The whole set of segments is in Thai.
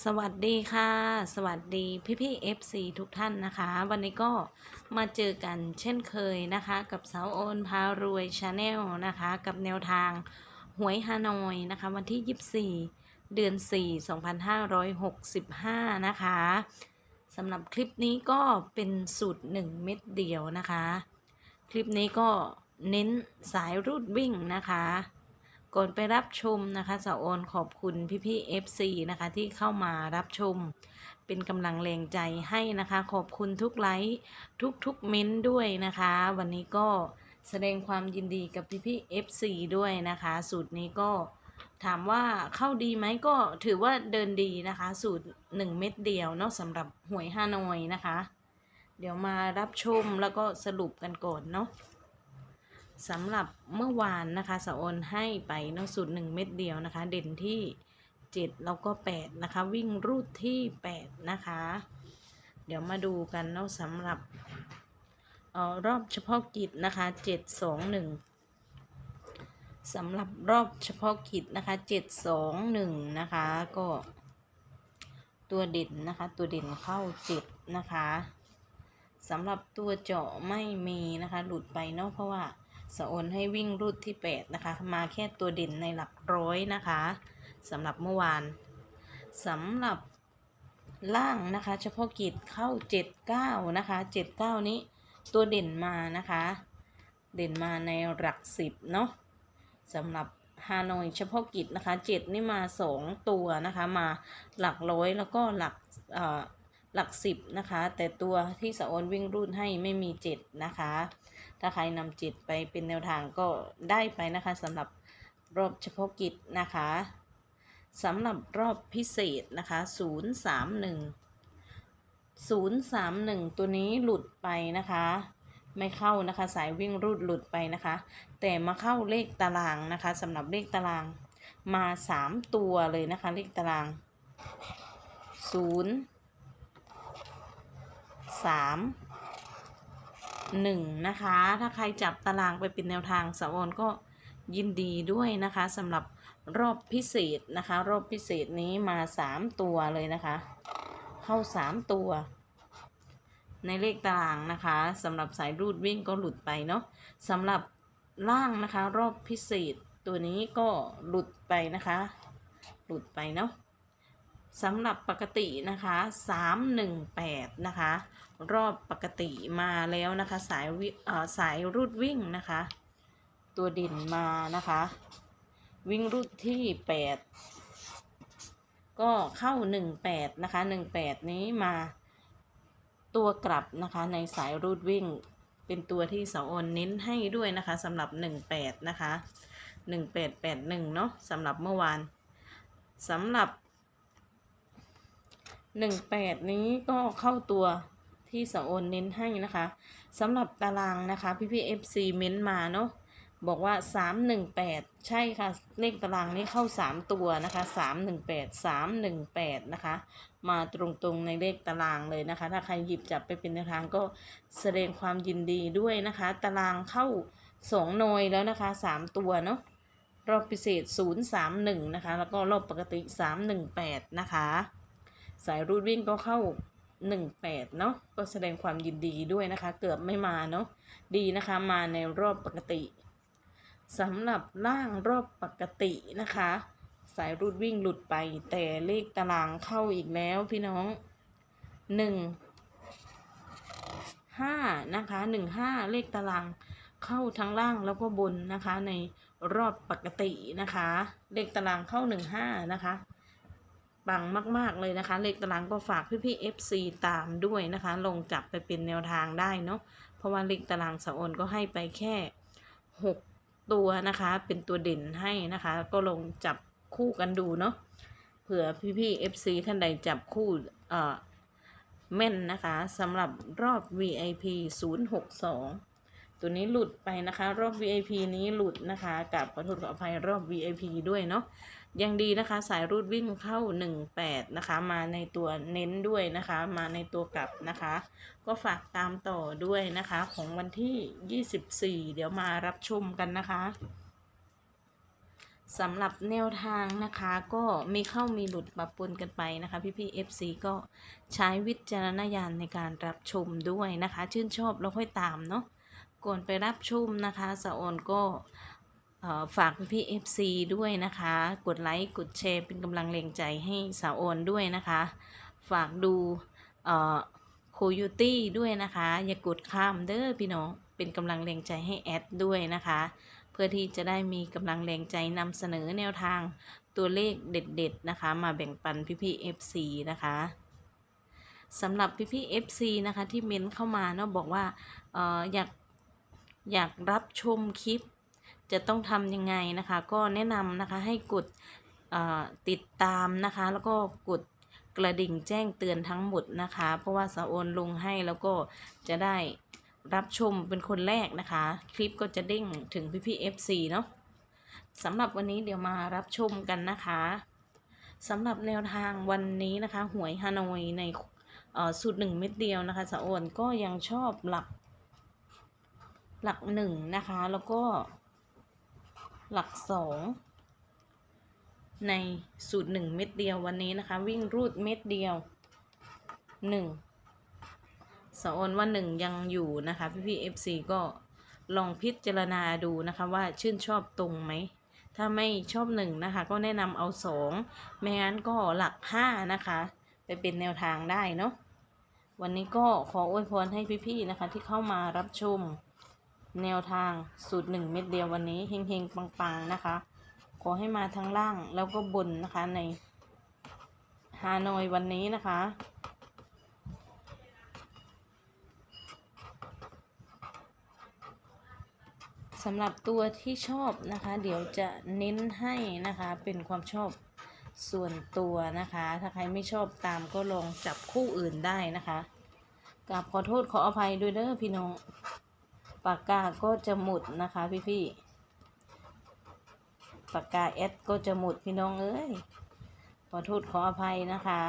สวัสดีค่ะ สวัสดีพี่พี่ FC ทุกท่านนะคะ วันนี้ก็มาเจอกันเช่นเคยนะคะ กับสาวโอนพารวยชาแนลนะคะ กับแนวทางหวยฮานอยนะคะ วันที่ 24 เดือน 4 2565 นะคะสำหรับคลิปนี้ก็เป็นสูตร 1 เม็ดเดียวนะคะ คลิปนี้ก็เน้นสายรูดวิ่งนะคะ ก่อนไปรับชมนะคะสาวโอนขอบคุณพี่ๆ FC นะคะที่เข้ามารับชม เป็นกำลังแรงใจให้นะคะ ขอบคุณทุกไลค์ทุกๆเม้นต์ด้วยนะคะ วันนี้ก็แสดงความยินดีกับพี่ๆ FC ด้วยนะคะ สูตรนี้ก็ถามว่าเข้าดีไหมก็ถือว่าเดินดีนะคะ สูตร 1 เม็ดเดียวเนาะสำหรับหวยฮานอยนะคะ เดี๋ยวมารับชมแล้วก็สรุปกันก่อนเนาะ สำหรับเมื่อวานนะคะสะออนให้ไปนอะสูตรหนึ่งเม็ดเดียวนะคะ เด่นที่ 7 แล้วก็ 8 นะคะ วิ่งรูดที่ 8 นะคะ เดี๋ยวมาดูกันเนาะสำหรับออรอบเฉพาะกิจนะคะ 721สำหรับรอบเฉพาะกิจนะคะ 721 นะคะก็ตัวเด่นนะคะ ตัวเด่นเข้า 7 นะคะสำหรับตัวเจาะไม่มีนะคะ หลุดไปเนาะเพราะว่า สะโอนให้วิ่งรูดที่ 8 นะคะ มาแค่ตัวเด่นในหลักร้อยนะคะสำหรับเมื่อวานสำหรับล่างนะคะ เฉพาะกิจเข้า 79 นะคะ 79 นี้ตัวเด่นมานะคะ เด่นมาในหลัก 10 เนาะสำหรับฮานอยเฉพาะกิจนะคะ 7 นี่มา 2 ตัวนะคะ มาหลักร้อยแล้วก็หลักเอ่อ หลักสิบนะคะ แต่ตัวที่สะออนวิ่งรุ่นให้ไม่มีเจ็ดนะคะ ถ้าใครนำเจ็ดไปเป็นแนวทางก็ได้ไปนะคะสำหรับรอบเฉพาะกิจนะคะสำหรับรอบพิเศษนะคะศูนย์สามหนึ่งศูนย์สามหนึ่งตัวนี้หลุดไปนะคะ ไม่เข้านะคะ สายวิ่งรูดหลุดไปนะคะ แต่มาเข้าเลขตารางนะคะสำหรับเลขตารางมาสามตัวเลยนะคะ เลขตารางศูนย์ สามหนึ่งนะคะ ถ้าใครจับตารางไปเป็นแนวทางสาวอนก็ยินดีด้วยนะคะสำหรับรอบพิเศษนะคะ รอบพิเศษนี้มาสามตัวเลยนะคะ เข้าสามตัว ในเลขตารางนะคะสำหรับสายรูดวิ่งก็หลุดไปเนาะสำหรับล่างนะคะ รอบพิเศษตัวนี้ก็หลุดไปนะคะ หลุดไปเนาะ สำหรับปกตินะคะ 318 นะคะ รอบปกติมาแล้วนะคะ สายวิสายรูดวิ่งนะคะ ตัวด่นมานะคะ วิ่งรูดที่ 8 ก็เข้า 18 นะคะ 18 นี้มาตัวกลับนะคะในสายรูดวิ่ง เป็นตัวที่เสาออนเน้นให้ด้วยนะคะสำหรับ 18 นะคะ 1881 เนาะสำหรับเมื่อวานสำหรับ หนึ่งแปดนี้ก็เข้าตัวที่สะโอนเน้นให้นะคะสำหรับตารางนะคะ พี่พี่เอฟซีเม้นต์มาเนาะบอกว่าสามหนึ่งแปดใช่ค่ะ เลขตารางนี้เข้าสามตัวนะคะสามหนึ่งแปดสามหนึ่งแปดนะคะ มาตรงๆในเลขตารางเลยนะคะ ถ้าใครหยิบจับไปเป็นทางก็แสดงความยินดีด้วยนะคะ ตารางเข้าสองหน่วยแล้วนะคะสามตัวเนาะรอบพิเศษศูนย์สามหนึ่งนะคะ แล้วก็รอบปกติสามหนึ่งแปดนะคะ สายรูดวิ่งก็เข้า 18 เนาะก็แสดงความยินดีด้วยนะคะ เกือบไม่มาเนาะดีนะคะมาในรอบปกติสำหรับล่างรอบปกตินะคะ สายรูดวิ่งหลุดไป แต่เลขตารางเข้าอีกแล้วพี่น้องหนึ่งห้านะคะหนึ่งห้าเลขตารางเข้าทั้งล่างแล้วก็บนนะคะ ในรอบปกตินะคะ เลขตารางเข้าหนึ่งห้านะคะ ปังมาก ๆ เลยนะคะ เลขตารางก็ฝากพี่ๆ FC ตามด้วยนะคะ ลงจับไปเป็นแนวทางได้เนาะเพราะว่าเลขตารางสะโอนก็ให้ไปแค่ 6 ตัวนะคะ เป็นตัวเด่นให้นะคะ ก็ลงจับคู่กันดูเนาะเผื่อพี่ๆ FC ท่านใดจับคู่เอ่อแม่นนะคะสำหรับรอบ VIP 062 ตัวนี้หลุดไปนะคะ รอบ VIP นี้หลุดนะคะกับขอโทษขออภัยรอบ VIP ด้วยเนาะ ยังดีนะคะ สายรูดวิ่งเข้า 18 นะคะ มาในตัวเน้นด้วยนะคะ มาในตัวกลับนะคะ ก็ฝากตามต่อด้วยนะคะ ของวันที่ 24 เดี๋ยวมารับชมกันนะคะสำหรับแนวทางนะคะก็มีเข้ามีหลุดปะปนกันไปนะคะ พี่พี่ FC ก็ใช้วิจารณญาณในการรับชมด้วยนะคะ ชื่นชอบแล้วค่อยตามเนาะก่อนไปรับชมนะคะสะออนก็ ฝากพี่พี่ๆ FC ด้วยนะคะ กดไลค์กดแชร์เป็นกำลังแรงใจให้สาวออนด้วยนะคะ ฝากดูโคโยตี้ด้วยนะคะ อย่ากดข้ามเด้อพี่น้องเป็นกำลังแรงใจให้แอดด้วยนะคะ เพื่อที่จะได้มีกำลังแรงใจนำเสนอแนวทางตัวเลขเด็ด ๆ นะคะ มาแบ่งปันพี่ๆ FC นะคะสำหรับพี่ๆ FC นะคะที่เม้นเข้ามาเนาะบอกว่าอออยากอยากรับชมคลิป จะต้องทำยังไงนะคะ ก็แนะนำนะคะให้กดติดตามนะคะ แล้วก็กดกระดิ่งแจ้งเตือนทั้งหมดนะคะ เพราะว่าสาโอนลงให้แล้วก็จะได้รับชมเป็นคนแรกนะคะ คลิปก็จะเด้งถึงพี่ๆ FC เนาะสำหรับวันนี้เดี๋ยวมารับชมกันนะคะสำหรับแนวทางวันนี้นะคะ หวยฮานอยในสูตรหนึ่งเม็ดเดียวนะคะสาโอนก็ยังชอบหลักหลักหนึ่งนะคะ แล้วก็ หลักสองในสูตรหนึ่งเม็ดเดียววันนี้นะคะ วิ่งรูดเม็ดเดียวหนึ่งสอนว่าหนึ่งยังอยู่นะคะพี่พี่เอฟซีก็ลองพิจารณาดูนะคะว่าชื่นชอบตรงไหม ถ้าไม่ชอบหนึ่งนะคะ ก็แนะนำเอาสองไม่งั้นก็หลักห้านะคะ ไปเป็นแนวทางได้เนาะวันนี้ก็ขออวยพรให้พี่ๆนะคะที่เข้ามารับชม แนวทางสูตรหนึ่งเม็ดเดียววันนี้เฮงๆ ปังๆ นะคะ ขอให้มาทั้งล่างแล้วก็บนนะคะในฮานอยวันนี้นะคะ สำหรับตัวที่ชอบนะคะ เดี๋ยวจะเน้นให้นะคะเป็นความชอบส่วนตัวนะคะ ถ้าใครไม่ชอบตามก็ลองจับคู่อื่นได้นะคะกราบขอโทษขออภัยด้วยเด้อพี่น้อง ปากกาก็จะหมดนะคะพี่พี่ปากกาแอดก็จะหมดพี่น้องเอ้ยขอโทษขออภัยนะคะ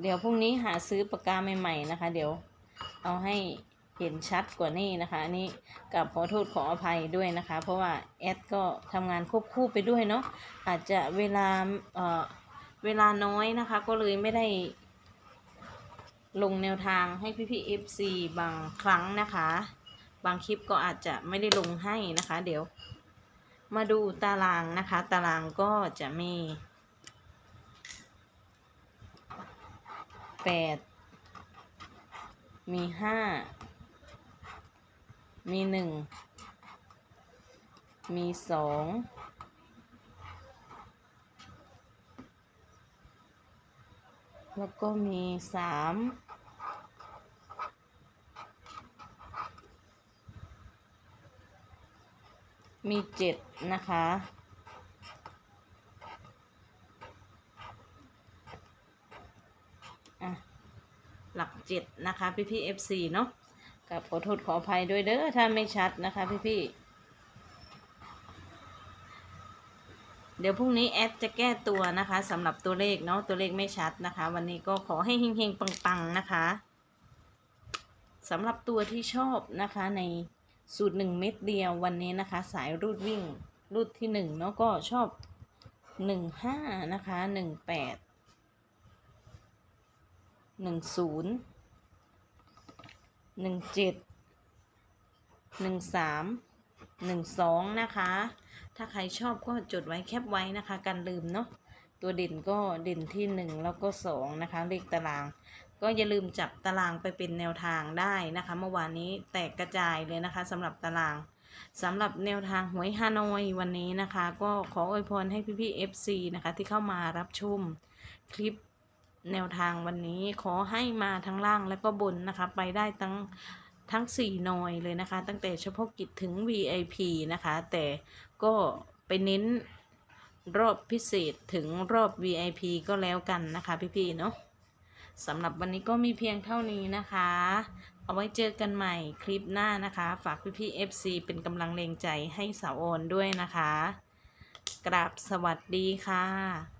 เดี๋ยวพรุ่งนี้หาซื้อปากกาใหม่ ๆ นะคะ เดี๋ยวเอาให้ เห็นชัดกว่านี้นะคะอันนี้กับขอโทษขออภัยด้วยนะคะ เพราะว่าแอดก็ทำงานควบคู่ไปด้วยเนาะอาจจะเวลาเอ่อเวลาน้อยนะคะ ก็เลยไม่ได้ลงแนวทางให้พี่พี่เอฟซีบางครั้งนะคะ บางคลิปก็อาจจะไม่ได้ลงให้นะคะ เดี๋ยว มาดูตารางนะคะ ตารางก็จะมีแปดมีห้า มีหนึ่ง มีสอง แล้วก็มีสามมีเจ็ดนะคะอะหลักเจ็ดนะคะ พี่พี่เอฟซีเนาะ กับขอโทษขออภัยด้วยเด้อถ้าไม่ชัดนะคะพี่พี่เดี๋ยวพรุ่งนี้แอดจะแก้ตัวนะคะสำหรับตัวเลขเนาะตัวเลขไม่ชัดนะคะ วันนี้ก็ขอให้เฮงๆ ปังๆ นะคะสำหรับตัวที่ชอบนะคะในสูตรหนึ่งเม็ดเดียววันนี้นะคะ สายรูดวิ่งรูดที่หนึ่งเนาะก็ชอบหนึ่งห้านะคะหนึ่งแปดหนึ่งศูนย์ หนึ่งเจ็ดหนึ่งสามหนึ่งสองนะคะ ถ้าใครชอบก็จดไว้แคปไว้นะคะกันลืมเนาะตัวเด่นก็เด่นที่หนึ่งแล้วก็สองนะคะ เลขตาราง ก็อย่าลืมจับตารางไปเป็นแนวทางได้นะคะ เมื่อวานนี้แตกกระจายเลยนะคะสำหรับตารางสำหรับแนวทางหวยฮานอยวันนี้นะคะ ก็ขออวยพรให้พี่ๆ FC นะคะ ที่เข้ามารับชมคลิป แนวทางวันนี้ขอให้มาทั้งล่างและก็บนนะคะ ไปได้ทั้งทั้ง4หน่อยเลยนะคะ ตั้งแต่เฉพาะกิจถึง VIP นะคะ แต่ก็ไปเน้นรอบพิเศษถึงรอบ VIP ก็แล้วกันนะคะ พี่ๆเนาะสำหรับวันนี้ก็มีเพียงเท่านี้นะคะ เอาไว้เจอกันใหม่คลิปหน้านะคะ ฝากพี่ๆ FC เป็นกำลังแรงใจให้สาวโอนด้วยนะคะ กราบสวัสดีค่ะ